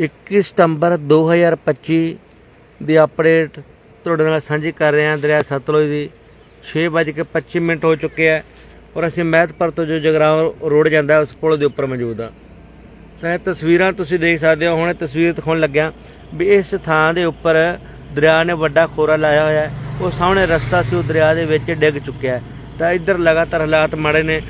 21 ਸਤੰਬਰ 2025 ਦੀ update ਤੁਹਾਡੇ ਨਾਲ ਸਾਂਝੀ ਕਰ ਰਹੇ ਹਾਂ ਦਰਿਆ ਸਤਲੁਜ ਦੀ। 6:25 ਮਿੰਟ ਹੋ ਚੁੱਕੇ ਹੈ ਔਰ ਅਸੀਂ ਮਹਿਤਪੁਰ ਤੋਂ ਜੋ ਜਗਰਾਉਂ ਰੋਡ ਜਾਂਦਾ ਉਸ ਪੁਲ ਦੇ ਉੱਪਰ ਮੌਜੂਦ ਹਾਂ। ਤਾਂ ਇਹ ਤਸਵੀਰਾਂ ਤੁਸੀਂ ਦੇਖ ਸਕਦੇ ਹੋ, ਹੁਣ ਇਹ ਤਸਵੀਰ ਦਿਖਾਉਣ ਲੱਗਿਆ ਵੀ ਇਸ ਥਾਂ ਦੇ ਉੱਪਰ ਦਰਿਆ ਨੇ ਵੱਡਾ ਖੋਰਾ ਲਾਇਆ ਹੋਇਆ ਹੈ। ਉਹ ਸਾਹਮਣੇ ਰਸਤਾ ਸੀ, ਉਹ ਦਰਿਆ ਦੇ ਵਿੱਚ ਡਿੱਗ ਚੁੱਕਿਆ ਹੈ। ਤਾਂ ਇੱਧਰ ਲਗਾਤਾਰ ਹਾਲਾਤ ਮਾੜੇ ਨੇ।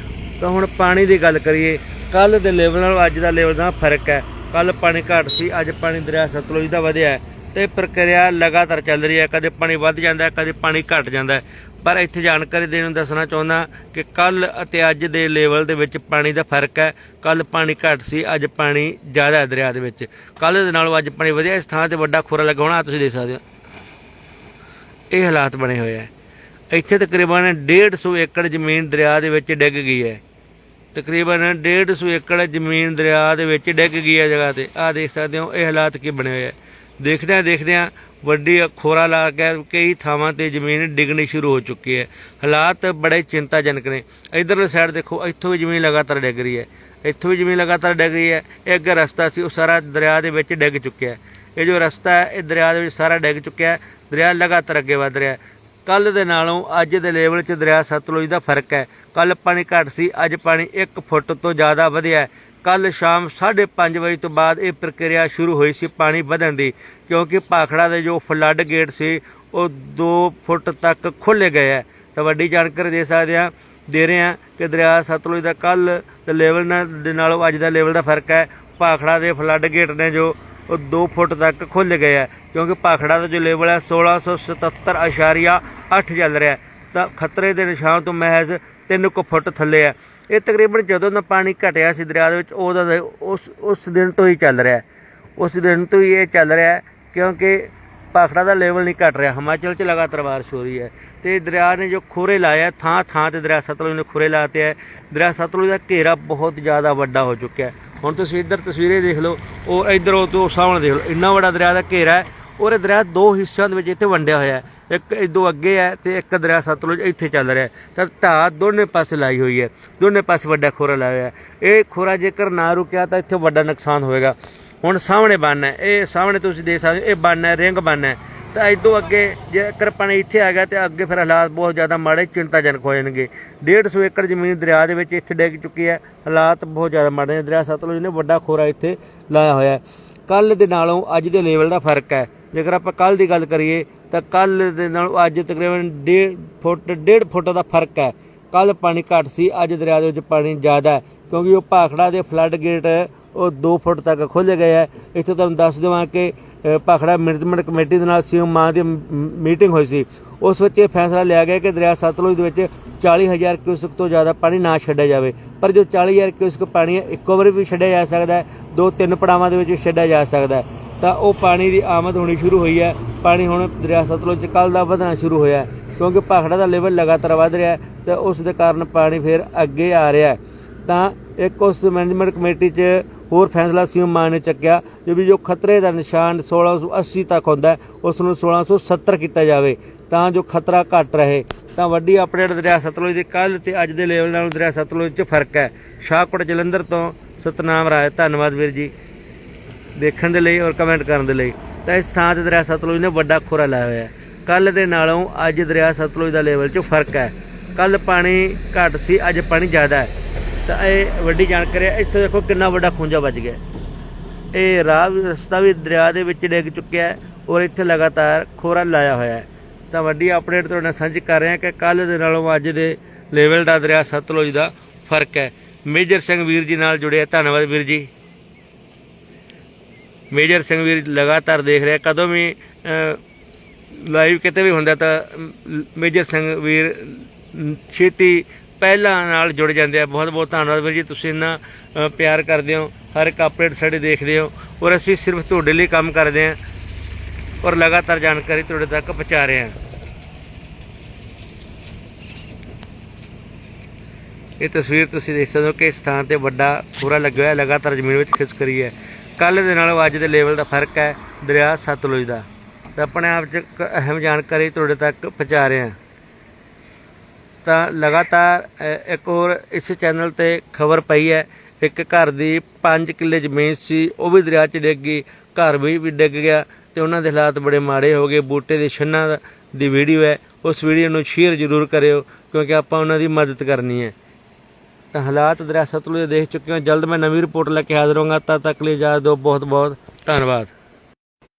ਤਾਂ ਹੁਣ ਪਾਣੀ ਦੀ ਗੱਲ ਕਰੀਏ ਕੱਲ ਦੇ ਲੈਵਲ ਨਾਲ ਅੱਜ ਦਾ ਲੈਵਲ ਦਾ ਫ਼ਰਕ ਹੈ। ਕੱਲ ਪਾਣੀ ਘੱਟ ਸੀ, ਅੱਜ ਪਾਣੀ ਦਰਿਆ ਸਤਲੁਜ ਦਾ ਵਧਿਆ ਹੈ ਤੇ ਪ੍ਰਕਿਰਿਆ ਲਗਾਤਾਰ ਚੱਲ ਰਹੀ ਹੈ। ਕਦੇ ਪਾਣੀ ਵੱਧ ਜਾਂਦਾ ਹੈ, ਕਦੇ ਪਾਣੀ ਘਟ ਜਾਂਦਾ ਹੈ। ਪਰ ਇੱਥੇ ਜਾਣਕਾਰੀ ਦੇਣ ਨੂੰ ਦੱਸਣਾ ਚਾਹੁੰਦਾ ਕਿ ਕੱਲ ਅਤੇ ਅੱਜ ਦੇ ਲੈਵਲ ਦੇ ਵਿੱਚ ਪਾਣੀ ਦਾ ਫ਼ਰਕ ਹੈ। ਕੱਲ ਪਾਣੀ ਘੱਟ ਸੀ, ਅੱਜ ਪਾਣੀ ਜ਼ਿਆਦਾ ਹੈ ਦਰਿਆ ਦੇ ਵਿੱਚ। ਕੱਲ ਦੇ ਨਾਲੋਂ ਅੱਜ ਪਾਣੀ ਵਧਿਆ, ਇਸ ਥਾਂ ਤੇ ਵੱਡਾ ਖੋਰਾ ਲਗਾਉਣਾ ਤੁਸੀਂ ਦੇਖ ਸਕਦੇ ਹੋ। ਇਹ ਹਾਲਾਤ ਬਣੇ ਹੋਏ ਹੈ। ਇੱਥੇ ਤਕਰੀਬਨ 150 ਏਕੜ ਜ਼ਮੀਨ ਦਰਿਆ ਦੇ ਵਿੱਚ ਡਿੱਗ ਗਈ ਹੈ। ਤਕਰੀਬਨ 150 ਏਕੜ ਜ਼ਮੀਨ ਦਰਿਆ ਦੇ ਵਿੱਚ ਡਿੱਗ ਗਈ ਹੈ ਜਗ੍ਹਾ ਤੇ। ਆਹ ਦੇਖ ਸਕਦੇ ਹੋ, ਇਹ ਹਾਲਾਤ ਕੀ ਬਣੇ ਹੋਏ ਹੈ ਦੇਖਦਿਆਂ ਦੇਖਦਿਆਂ ਵੱਡੀ ਖੋਰਾ ਲਾ ਕੇ ਕਈ ਥਾਵਾਂ ਤੇ ਜ਼ਮੀਨ ਡਿੱਗਣੀ ਸ਼ੁਰੂ ਹੋ ਚੁੱਕੀ ਹੈ। ਹਾਲਾਤ ਬੜੇ ਚਿੰਤਾਜਨਕ ਨੇ। ਇਧਰਲੇ ਸਾਈਡ ਦੇਖੋ, ਇੱਥੋਂ ਵੀ ਜ਼ਮੀਨ ਲਗਾਤਾਰ ਡਿੱਗ ਰਹੀ ਹੈ। ਇੱਥੋਂ ਵੀ ਜ਼ਮੀਨ ਲਗਾਤਾਰ ਡਿੱਗ ਰਹੀ ਹੈ। ਇਹ ਅੱਗੇ ਰਸਤਾ ਸੀ, ਉਹ ਸਾਰਾ ਦਰਿਆ ਦੇ ਵਿੱਚ ਡਿੱਗ ਚੁੱਕਿਆ ਹੈ। ਇਹ ਜੋ ਰਸਤਾ ਹੈ, ਇਹ ਦਰਿਆ ਦੇ ਵਿੱਚ ਸਾਰਾ ਡਿੱਗ ਚੁੱਕਿਆ ਹੈ। ਦਰਿਆ ਲਗਾਤਾਰ ਅੱਗੇ ਵਧ ਰਿਹਾ ਹੈ। ਕੱਲ ਦੇ ਨਾਲੋਂ ਅੱਜ ਦੇ ਲੈਵਲ 'ਚ ਦਰਿਆ ਸਤਲੁਜ ਦਾ ਫ਼ਰਕ ਹੈ। ਕੱਲ ਪਾਣੀ ਘੱਟ ਸੀ, ਅੱਜ ਪਾਣੀ 1 ਫੁੱਟ ਤੋਂ ਜ਼ਿਆਦਾ ਵਧਿਆ ਹੈ। ਕੱਲ ਸ਼ਾਮ 5:30 ਵਜੇ ਤੋਂ ਬਾਅਦ ਇਹ ਪ੍ਰਕਿਰਿਆ ਸ਼ੁਰੂ ਹੋਈ ਸੀ ਪਾਣੀ ਵਧਣ ਦੀ, ਕਿਉਂਕਿ ਭਾਖੜਾ ਦੇ ਜੋ ਫਲੱਡ ਗੇਟ ਸੀ, ਉਹ 2 ਫੁੱਟ ਤੱਕ ਖੁੱਲੇ ਗਏ ਹੈ। ਤਾਂ ਵੱਡੀ ਜਾਣਕਾਰੀ ਦੇ ਸਕਦੇ ਹਾਂ, ਦੇ ਰਹੇ ਹਾਂ ਕਿ ਦਰਿਆ ਸਤਲੁਜ ਦਾ ਕੱਲ ਦੇ ਲੈਵਲ ਦੇ ਨਾਲੋਂ ਅੱਜ ਦਾ ਲੈਵਲ ਦਾ ਫ਼ਰਕ ਹੈ। ਭਾਖੜਾ ਦੇ ਫਲੱਡ ਗੇਟ ਨੇ ਜੋ ਉਹ 2 ਫੁੱਟ ਤੱਕ ਖੁੱਲ ਗਏ ਹੈ। ਕਿਉਂਕਿ ਭਾਖੜਾ ਦਾ ਜੋ ਲੇਵਲ ਹੈ 1677.8 ਚੱਲ ਰਿਹਾ ਤਾਂ ਖਤਰੇ ਦੇ ਨਿਸ਼ਾਨ ਤੋਂ ਮਹਿਜ਼ 3 ਕੁ ਫੁੱਟ ਥੱਲੇ ਹੈ। ਇਹ ਤਕਰੀਬਨ ਜਦੋਂ ਦਾ ਪਾਣੀ ਘਟਿਆ ਸੀ ਦਰਿਆ ਦੇ ਵਿੱਚ ਉਹਦਾ ਉਸ ਉਸ ਦਿਨ ਤੋਂ ਹੀ ਚੱਲ ਰਿਹਾ ਉਸ ਦਿਨ ਤੋਂ ਹੀ ਇਹ ਚੱਲ ਰਿਹਾ ਕਿਉਂਕਿ ਭਾਖੜਾ ਦਾ ਲੈਵਲ ਨਹੀਂ ਘਟ ਰਿਹਾ। ਹਿਮਾਚਲ 'ਚ ਲਗਾਤਾਰ ਬਾਰਿਸ਼ ਹੋ ਰਹੀ ਹੈ। ਤੇ ਦਰਿਆ ਨੇ ਜੋ ਖੋਰੇ ਲਾਇਆ ਥਾਂ ਥਾਂ ਤੇ ਦਰਿਆ ਸਤਲੁਜ ਨੇ ਖੋਰੇ ਲਾਤੇ ਹੈ ਦਰਿਆ ਸਤਲੁਜ ਦਾ ਘੇਰਾ ਬਹੁਤ ਜ਼ਿਆਦਾ ਵੱਡਾ ਹੋ ਚੁੱਕਿਆ ਹੁਣ ਤੁਸੀਂ ਇੱਧਰ ਤਸਵੀਰੇ ਦੇਖ ਲਓ, ਉਹ ਇੱਧਰ ਉਹ ਤੋਂ ਸਾਹਮਣੇ ਦੇਖ ਲਓ। ਇੰਨਾ ਵੱਡਾ ਦਰਿਆ ਦਾ ਘੇਰਾ ਹੈ ਔਰ ਇਹ ਦਰਿਆ ਦੋ ਹਿੱਸਿਆਂ ਦੇ ਵਿੱਚ ਇੱਥੇ ਵੰਡਿਆ ਹੋਇਆ ਹੈ। ਇੱਕ ਇਦੋਂ ਅੱਗੇ ਹੈ ਤੇ ਇੱਕ ਦਰਿਆ ਸਤਲੁਜ ਇੱਥੇ ਚੱਲ ਰਿਹਾ ਤਾਂ ਢਾਹ ਦੋਨੇ ਪਾਸੇ ਲਾਈ ਹੋਈ ਹੈ। ਦੋਨੇ ਪਾਸੇ ਵੱਡਾ ਖੋਰਾ ਲਾਇਆ ਹੋਇਆ ਇਹ ਖੋਰਾ ਜੇਕਰ ਨਾ ਰੁਕਿਆ ਤਾਂ ਇੱਥੇ ਵੱਡਾ ਨੁਕਸਾਨ ਹੋਏਗਾ ਹੁਣ ਸਾਹਮਣੇ ਬੰਨ ਹੈ। ਇਹ ਸਾਹਮਣੇ ਤੁਸੀਂ ਦੇਖ ਸਕਦੇ ਹੋ, ਇਹ ਬੰਨ ਹੈ, ਰਿੰਗ ਬੰਨ ਹੈ। ਤਾਂ ਇਦੋਂ ਅੱਗੇ ਜੇਕਰ ਪਾਣੀ ਇੱਥੇ ਆ ਗਿਆ ਤੇ ਅੱਗੇ ਫਿਰ ਹਾਲਾਤ ਬਹੁਤ ਜ਼ਿਆਦਾ ਮਾੜੇ, ਚਿੰਤਾਜਨਕ ਹੋ ਜਾਣਗੇ। 150 ਏਕੜ ਜ਼ਮੀਨ ਦਰਿਆ ਦੇ ਵਿੱਚ ਇੱਥੇ ਡਿੱਗ ਚੁੱਕੀ ਹੈ। ਹਾਲਾਤ ਬਹੁਤ ਜ਼ਿਆਦਾ ਮਾੜੇ ਨੇ। ਦਰਿਆ ਸਤਲੁਜ ਨੇ ਵੱਡਾ ਖੋਰਾ ਇੱਥੇ ਲਾਇਆ ਹੋਇਆ ਹੈ। ਕੱਲ ਦੇ ਨਾਲੋਂ ਅੱਜ ਦੇ ਲੈਵਲ ਦਾ ਫ਼ਰਕ ਹੈ। ਜੇਕਰ ਆਪਾਂ ਕੱਲ ਦੀ ਗੱਲ ਕਰੀਏ, ਤਾਂ ਕੱਲ ਦੇ ਨਾਲੋਂ ਅੱਜ ਤਕਰੀਬਨ 1.5 ਫੁੱਟ 1.5 ਫੁੱਟ ਦਾ ਫ਼ਰਕ ਹੈ। ਕੱਲ ਪਾਣੀ ਘੱਟ ਸੀ, ਅੱਜ ਦਰਿਆ ਦੇ ਵਿੱਚ ਪਾਣੀ ਜ਼ਿਆਦਾ ਹੈ। ਕਿਉਂਕਿ ਉਹ ਭਾਖੜਾ ਦੇ ਫਲੱਡ ਗੇਟ ਉਹ 2 ਫੁੱਟ ਤੱਕ ਖੁੱਲ੍ਹ ਗਏ ਹੈ। ਇੱਥੇ ਤੁਹਾਨੂੰ ਦੱਸ ਦੇਵਾਂ ਕਿ ਭਾਖੜਾ ਮੈਨੇਜਮੈਂਟ ਕਮੇਟੀ ਦੇ ਨਾਲ ਸੀਐਮ ਮਾਂ ਦੀ ਮੀਟਿੰਗ ਹੋਈ ਸੀ। ਉਸ ਵਿੱਚ ਇਹ ਫੈਸਲਾ ਲਿਆ ਗਿਆ ਕਿ ਦਰਿਆ ਸਤਲੁਜ ਦੇ ਵਿੱਚ 40000 ਕਿਊਸਕ ਤੋਂ ਜ਼ਿਆਦਾ ਪਾਣੀ ਨਾ ਛੱਡਿਆ ਜਾਵੇ। ਪਰ ਜੋ 40000 ਕਿਊਸਕ ਪਾਣੀ ਇੱਕੋ ਵਾਰੀ ਵੀ ਛੱਡਿਆ ਜਾ ਸਕਦਾ ਹੈ ਦੋ ਤਿੰਨ ਪੜਾਵਾਂ ਦੇ ਵਿੱਚ ਵੀ ਛੱਡਿਆ ਜਾ ਸਕਦਾ ਹੈ। ਤਾਂ ਉਹ ਪਾਣੀ ਦੀ ਆਮਦ ਹੋਣੀ ਸ਼ੁਰੂ ਹੋਈ ਹੈ। ਪਾਣੀ ਹੁਣ ਦਰਿਆ ਸਤਲੁਜ 'ਚ ਕੱਲ ਦਾ ਵਧਣਾ ਸ਼ੁਰੂ ਹੋਇਆ ਕਿਉਂਕਿ ਭਾਖੜਾ ਦਾ ਲੈਵਲ ਲਗਾਤਾਰ ਵਧ ਰਿਹਾ ਹੈ ਤੇ ਉਸ ਦੇ ਕਾਰਨ ਪਾਣੀ ਫਿਰ ਅੱਗੇ ਆ ਰਿਹਾ ਤਾਂ ਇੱਕ ਉਸ ਮੈਨੇਜਮੈਂਟ ਕਮੇਟੀ 'ਚ ਹੋਰ ਫੈਸਲਾ ਸੀਐਮ ਮਾਨ ਨੇ ਚੱਕਿਆ ਕਿ ਵੀ ਜੋ ਖਤਰੇ ਦਾ ਨਿਸ਼ਾਨ 1680 ਤੱਕ ਹੁੰਦਾ ਉਸ ਨੂੰ 1670 ਕੀਤਾ ਜਾਵੇ, ਤਾਂ ਜੋ ਖਤਰਾ ਘਟ ਰਹੇ। ਤਾਂ ਵੱਡੀ ਅਪਡੇਟ ਦਰਿਆ ਸਤਲੁਜ ਦੇ ਕੱਲ ਤੇ ਅੱਜ ਦੇ ਲੈਵਲ ਨਾਲ ਦਰਿਆ ਸਤਲੁਜ 'ਚ ਫ਼ਰਕ ਹੈ। ਸ਼ਾਹਕੋਟ ਜਲੰਧਰ ਤੋਂ ਸਤਨਾਮ ਰਾਏ, ਧੰਨਵਾਦ ਵੀਰ ਜੀ। ਦੇਖਣ ਦੇ ਲਈ ਔਰ ਕਮੈਂਟ ਕਰਨ ਦੇ ਲਈ। ਤਾਂ ਇਸ ਥਾਂ ਤੇ ਦਰਿਆ ਸਤਲੁਜ ਨੇ ਵੱਡਾ ਖੋਰਾ ਲਾਇਆ ਹੋਇਆ ਹੈ। ਕੱਲ ਦੇ ਨਾਲੋਂ ਅੱਜ ਦਰਿਆ ਸਤਲੁਜ ਦਾ ਲੈਵਲ 'ਚ ਫ਼ਰਕ ਹੈ। ਕੱਲ ਪਾਣੀ ਘੱਟ ਸੀ, ਅੱਜ ਪਾਣੀ ਜ਼ਿਆਦਾ ਹੈ। ਤਾਂ ਇਹ ਵੱਡੀ ਜਾਣਕਾਰੀ ਹੈ। ਇੱਥੇ ਦੇਖੋ ਕਿੰਨਾ ਵੱਡਾ ਖੁੰਝਾ ਵੱਜ ਗਿਆ ਇਹ ਰਾਹ ਵੀ ਰਸਤਾ ਵੀ ਦਰਿਆ ਦੇ ਵਿੱਚ ਡਿੱਗ ਚੁੱਕਿਆ ਹੈ ਔਰ ਇੱਥੇ ਲਗਾਤਾਰ ਖੋਰਾ ਲਾਇਆ ਹੋਇਆ ਹੈ। ਤਾਂ ਵੱਡੀ ਅਪਡੇਟ ਤੁਹਾਡੇ ਨਾਲ ਸਾਂਝੀ ਕਰ ਰਹੇ ਹਾਂ ਕਿ ਕੱਲ ਦੇ ਨਾਲੋਂ ਅੱਜ ਦੇ ਲੈਵਲ ਦਾ ਦਰਿਆ ਸਤਲੁਜ ਦਾ ਫ਼ਰਕ ਹੈ। ਮੇਜਰ ਸਿੰਘ ਵੀਰ ਜੀ ਨਾਲ ਜੁੜਿਆ ਧੰਨਵਾਦ ਵੀਰ ਜੀ। ਮੇਜਰ ਸਿੰਘ ਵੀਰ ਲਗਾਤਾਰ ਦੇਖ ਰਿਹਾ, ਕਦੋਂ ਵੀ ਲਾਈਵ ਕਿਤੇ ਵੀ ਹੁੰਦਾ ਤਾਂ ਮੇਜਰ ਸਿੰਘ ਵੀਰ ਛੇਤੀ ਪਹਿਲਾਂ ਨਾਲ ਜੁੜ ਜਾਂਦੇ ਆ। ਬਹੁਤ ਬਹੁਤ ਧੰਨਵਾਦ ਵੀਰ ਜੀ, ਤੁਸੀਂ ਇੰਨਾ ਪਿਆਰ ਕਰਦੇ ਹੋ, ਹਰ ਇੱਕ ਅਪਡੇਟ ਸਾਡੇ ਦੇਖਦੇ ਹੋ ਔਰ ਅਸੀਂ ਸਿਰਫ ਤੁਹਾਡੇ ਲਈ ਕੰਮ ਕਰਦੇ ਹਾਂ ਔਰ ਲਗਾਤਾਰ ਜਾਣਕਾਰੀ ਤੁਹਾਡੇ ਤੱਕ ਪਹੁੰਚਾ ਰਹੇ ਹਾਂ। ਇਹ ਤਸਵੀਰ ਤੁਸੀਂ ਦੇਖ ਸਕਦੇ ਹੋ ਕਿ ਇਸ ਥਾਂ ਤੇ ਵੱਡਾ ਖੂਰਾ ਲੱਗਿਆ ਹੋਇਆ, ਲਗਾਤਾਰ ਜ਼ਮੀਨ ਵਿੱਚ ਖਿਸਕ ਰਹੀ ਹੈ। ਕੱਲ ਦੇ ਨਾਲੋਂ ਅੱਜ ਦੇ ਲੈਵਲ ਦਾ ਫ਼ਰਕ ਹੈ ਦਰਿਆ ਸਤਲੁਜ ਦਾ। ਤਾਂ ਆਪਣੇ ਆਪ 'ਚ ਇੱਕ ਅਹਿਮ ਜਾਣਕਾਰੀ ਤੁਹਾਡੇ ਤੱਕ ਪਹੁੰਚਾ ਰਹੇ ਹਾਂ। ਤਾਂ ਲਗਾਤਾਰ ਇੱਕ ਹੋਰ ਇਸ ਚੈਨਲ ਤੇ ਖਬਰ ਪਈ ਹੈ, ਇੱਕ ਘਰ ਦੀ 5 ਕਿੱਲੇ ਜ਼ਮੀਨ ਸੀ, ਉਹ ਵੀ ਦਰਿਆ 'ਚ ਡਿੱਗ ਗਈ, ਘਰ ਵੀ ਵੀ ਡਿੱਗ ਗਿਆ ਤੇ ਉਹਨਾਂ ਦੇ ਹਾਲਾਤ ਬੜੇ ਮਾੜੇ ਹੋ ਗਏ। ਬੂਟੇ ਦੇ ਛੰਨਾਂ ਦੀ ਵੀਡੀਓ ਹੈ, ਉਸ ਵੀਡੀਓ ਨੂੰ ਸ਼ੇਅਰ ਜ਼ਰੂਰ ਕਰਿਓ, ਕਿਉਂਕਿ ਆਪਾਂ ਉਹਨਾਂ ਦੀ ਮਦਦ ਕਰਨੀ ਹੈ। ਤਾਂ ਹਾਲਾਤ ਦਰਿਆ ਸਤਲੁਜ ਦੇਖ ਚੁੱਕੇ ਹੋ। ਜਲਦ ਮੈਂ ਨਵੀਂ ਰਿਪੋਰਟ ਲੈ ਕੇ ਹਾਜ਼ਰ ਹੋਵਾਂਗਾ। ਤਦ ਤੱਕ ਲਈ ਇਜਾਜ਼ਤ ਦਿਓ। ਬਹੁਤ ਬਹੁਤ ਧੰਨਵਾਦ।